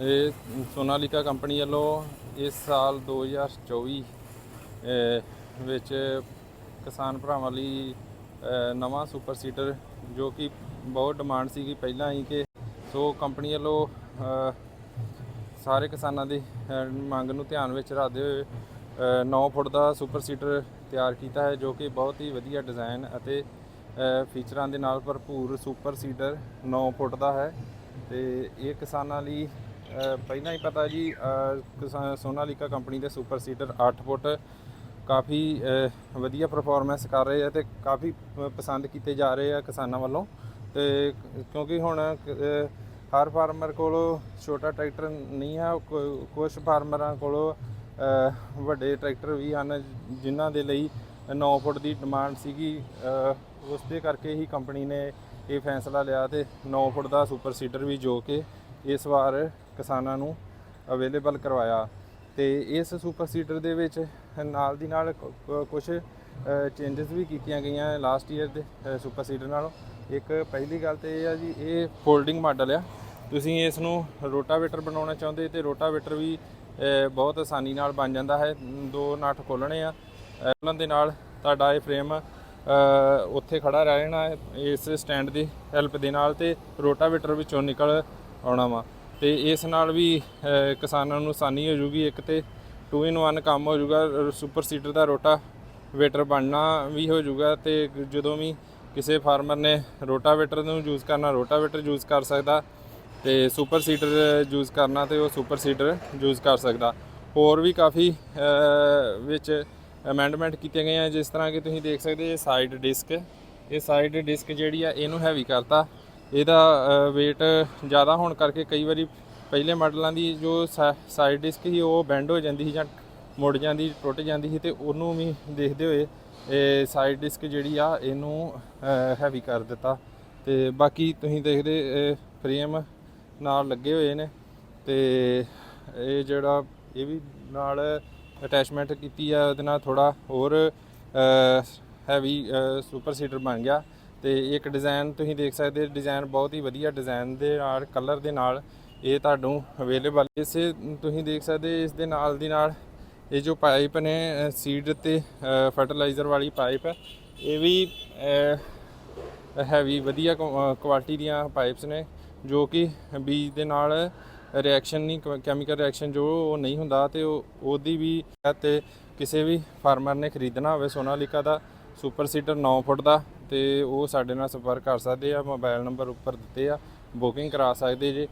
ਇਹ ਸੋਨਾਲੀਕਾ ਕੰਪਨੀ ਵੱਲੋਂ ਇਸ ਸਾਲ 2024 ਅਹ, ਵਿੱਚ ਕਿਸਾਨ ਭਰਾਵਾਂ ਲਈ ਨਵਾਂ ਸੁਪਰ ਸੀਡਰ ਜੋ ਕਿ ਬਹੁਤ ਡਿਮਾਂਡ ਸੀਗੀ ਪਹਿਲਾਂ ਹੀ ਕਿ ਸੋ ਕੰਪਨੀ ਵੱਲੋਂ ਸਾਰੇ ਕਿਸਾਨਾਂ ਦੀ ਮੰਗ ਨੂੰ ਧਿਆਨ ਵਿੱਚ ਰੱਖਦੇ ਹੋਏ 9 ਫੁੱਟ ਦਾ ਸੁਪਰ ਸੀਟਰ ਤਿਆਰ ਕੀਤਾ ਹੈ ਜੋ ਕਿ ਬਹੁਤ ਹੀ ਵਧੀਆ ਡਿਜ਼ਾਈਨ ਅਤੇ ਫੀਚਰਾਂ ਦੇ ਨਾਲ ਭਰਪੂਰ ਸੁਪਰ ਸੀਟਰ 9 ਫੁੱਟ ਦਾ ਹੈ। ਤੇ ਇਹ ਕਿਸਾਨਾਂ ਲਈ ਪਹਿਲਾਂ ਹੀ ਪਤਾ ਜੀ ਅਹ, ਕਿਸਾ- ਸੋਨਾਲੀਕਾ ਕੰਪਨੀ ਦੇ ਸੁਪਰ ਸੀਡਰ 8 ਫੁੱਟ ਕਾਫੀ ਵਧੀਆ ਪਰਫਾਰਮੈਂਸ ਕਰ ਰਹੇ ਆ ਤੇ ਕਾਫੀ ਪਸੰਦ ਕੀਤੇ ਜਾ ਰਹੇ ਆ ਕਿਸਾਨਾਂ ਵੱਲੋਂ। ਤੇ ਕਿਉਂਕਿ ਹੁਣ ਹਰ ਫਾਰਮਰ ਕੋਲ ਛੋਟਾ ਟਰੈਕਟਰ ਨਹੀਂ ਹੈ ਕੁਝ ਫਾਰਮਰਾਂ ਕੋਲ ਵੱਡੇ ਟਰੈਕਟਰ ਵੀ ਹਨ ਜਿਨ੍ਹਾਂ ਦੇ ਲਈ 9 ਫੁੱਟ ਦੀ ਡਿਮਾਂਡ ਸੀਗੀ ਉਸ ਦੇ ਕਰਕੇ ਹੀ ਕੰਪਨੀ ਨੇ ਇਹ ਫੈਸਲਾ ਲਿਆ ਤੇ 9 ਫੁੱਟ ਦਾ ਸੁਪਰ ਸੀਡਰ ਵੀ ਜੋ ਕਿ ਇਸ ਵਾਰ ਕਿਸਾਨਾਂ ਨੂੰ ਅਵੇਲੇਬਲ ਕਰਵਾਇਆ। ਤੇ ਇਸ ਸੁਪਰ ਸੀਡਰ ਦੇ ਵਿੱਚ ਨਾਲ ਦੀ ਨਾਲ ਕੁਝ ਚੇਂਜਸ ਵੀ ਕੀਤੀਆਂ ਗਈਆਂ ਲਾਸਟ ਈਅਰ ਦੇ ਸੁਪਰ ਸੀਡਰ ਨਾਲੋਂ। ਇੱਕ ਪਹਿਲੀ ਗੱਲ ਤੇ ਇਹ ਆ ਜੀ, ਇਹ ਫੋਲਡਿੰਗ ਮਾਡਲ ਆ। ਤੁਸੀਂ ਇਸ ਨੂੰ ਰੋਟਾਵੇਟਰ ਬਣਾਉਣਾ ਚਾਹੁੰਦੇ ਤੇ ਰੋਟਾਵੇਟਰ ਵੀ ਬਹੁਤ ਆਸਾਨੀ ਨਾਲ ਬਣ ਜਾਂਦਾ ਹੈ। ਦੋ ਨਟ ਖੋਲਣੇ ਆ। ਉਹਨਾਂ ਦੇ ਨਾਲ ਤੁਹਾਡਾ ਇਹ ਫਰੇਮ ਉੱਥੇ ਖੜਾ ਰਹਿ ਜਾਣਾ ਇਸ ਸਟੈਂਡ ਦੀ ਹੈਲਪ ਦੇ ਨਾਲ ਤੇ ਰੋਟਾਵੇਟਰ ਵਿੱਚੋਂ ਨਿਕਲ ਆਉਣਾ ਵਾ। ਤੇ ਇਸ ਨਾਲ ਵੀ ਕਿਸਾਨਾਂ ਨੂੰ ਆਸਾਨੀ ਹੋ ਜੂਗੀ। ਇੱਕ ਤੇ 2 ਇਨ 1 ਕੰਮ ਹੋ ਜੂਗਾ। ਸੁਪਰ ਸੀਡਰ ਦਾ ਰੋਟਾ ਵੇਟਰ ਬਣਨਾ ਵੀ ਹੋ ਜੂਗਾ ਤੇ ਜਦੋਂ ਵੀ ਕਿਸੇ ਫਾਰਮਰ ਨੇ ਰੋਟਾਵੇਟਰ ਨੂੰ ਯੂਜ਼ ਕਰਨਾ, ਰੋਟਾਵੇਟਰ ਯੂਜ਼ ਕਰ ਸਕਦਾ ਤੇ ਸੁਪਰ ਸੀਡਰ ਯੂਜ਼ ਕਰਨਾ ਤੇ ਉਹ ਸੁਪਰ ਸੀਡਰ ਯੂਜ਼ ਕਰ ਸਕਦਾ। ਹੋਰ ਵੀ ਕਾਫੀ ਵਿੱਚ ਅਮੈਂਡਮੈਂਟ ਕੀਤੀਆਂ ਗਈਆਂ ਜਿਸ ਤਰ੍ਹਾਂ ਕਿ ਤੁਸੀਂ ਦੇਖ ਸਕਦੇ ਇਹ ਸਾਈਡ ਡਿਸਕ ਇਹ ਸਾਈਡ ਡਿਸਕ ਜਿਹੜੀ ਆ, ਇਹਨੂੰ ਹੈਵੀ ਕਰਤਾ। ਇਹਦਾ weight ਜ਼ਿਆਦਾ ਹੋਣ ਕਰਕੇ ਕਈ ਵਾਰੀ ਪਹਿਲੇ ਮਾਡਲਾਂ ਦੀ ਜੋ ਸਾਈਡ ਡਿਸਕ ਸੀ, ਉਹ ਬੈਂਡ ਹੋ ਜਾਂਦੀ ਸੀ ਜਾਂ ਮੁੜ ਜਾਂਦੀ, ਟੁੱਟ ਜਾਂਦੀ ਸੀ ਤੇ ਉਹਨੂੰ ਵੀ ਦੇਖਦੇ ਹੋਏ ਇਹ ਸਾਈਡ ਡਿਸਕ ਜਿਹੜੀ ਆ, ਇਹਨੂੰ ਹੈਵੀ ਕਰ ਦਿੱਤਾ। ਤੇ ਬਾਕੀ ਤੁਸੀਂ ਦੇਖਦੇ ਫਰੇਮ ਨਾਲ ਲੱਗੇ ਹੋਏ ਨੇ ਤੇ ਇਹ ਜਿਹੜਾ, ਇਹ ਵੀ ਨਾਲ ਅਟੈਚਮੈਂਟ ਕੀਤੀ ਆ, ਉਹਦੇ ਨਾਲ ਥੋੜਾ ਹੋਰ ਹੈਵੀ ਸੁਪਰ ਸੀਡਰ ਬਣ ਗਿਆ। ਤੇ ਇੱਕ ਡਿਜ਼ਾਈਨ ਤੁਸੀਂ ਦੇਖ ਸਕਦੇ ਡਿਜ਼ਾਈਨ ਬਹੁਤ ਹੀ ਵਧੀਆ ਡਿਜ਼ਾਈਨ ਦੇ ਨਾਲ ਕਲਰ ਦੇ ਨਾਲ ਇਹ ਤੁਹਾਨੂੰ ਅਵੇਲੇਬਲ ਇਸੇ ਤੁਸੀਂ ਦੇਖ ਸਕਦੇ ਇਸ ਦੇ ਨਾਲ ਦੀ ਨਾਲ ਇਹ ਜੋ ਪਾਈਪ ਨੇ ਸੀਡ ਤੇ ਫਰਟੀਲਾਈਜ਼ਰ ਵਾਲੀ ਪਾਈਪ ਹੈ, ਇਹ ਵੀ ਹੈਵੀ ਵਧੀਆ ਕੁਆਲਿਟੀ ਦੀਆਂ ਪਾਈਪਸ ਨੇ, ਜੋ ਕਿ ਬੀਜ ਦੇ ਨਾਲ ਰਿਐਕਸ਼ਨ ਨਹੀਂ ਕੈਮੀਕਲ ਰਿਐਕਸ਼ਨ ਜੋ ਉਹ ਨਹੀਂ ਹੁੰਦਾ ਤੇ ਉਹ, ਉਹਦੀ ਵੀ ਹੈ ਤੇ ਕਿਸੇ ਵੀ ਫਾਰਮਰ ਨੇ ਖਰੀਦਣਾ ਹੋਵੇ ਸੋਨਾਲੀਕਾ ਦਾ ਸੁਪਰ ਸੀਡਰ 9 ਫੁੱਟ ਦਾ ਤੇ ਉਹ ਸਾਡੇ ਨਾਲ ਸੰਪਰਕ ਕਰ ਸਕਦੇ ਆ ਮੋਬਾਈਲ ਨੰਬਰ ਉੱਪਰ ਦਿੱਤੇ ਆ ਬੁਕਿੰਗ ਕਰਾ ਸਕਦੇ ਜੇ।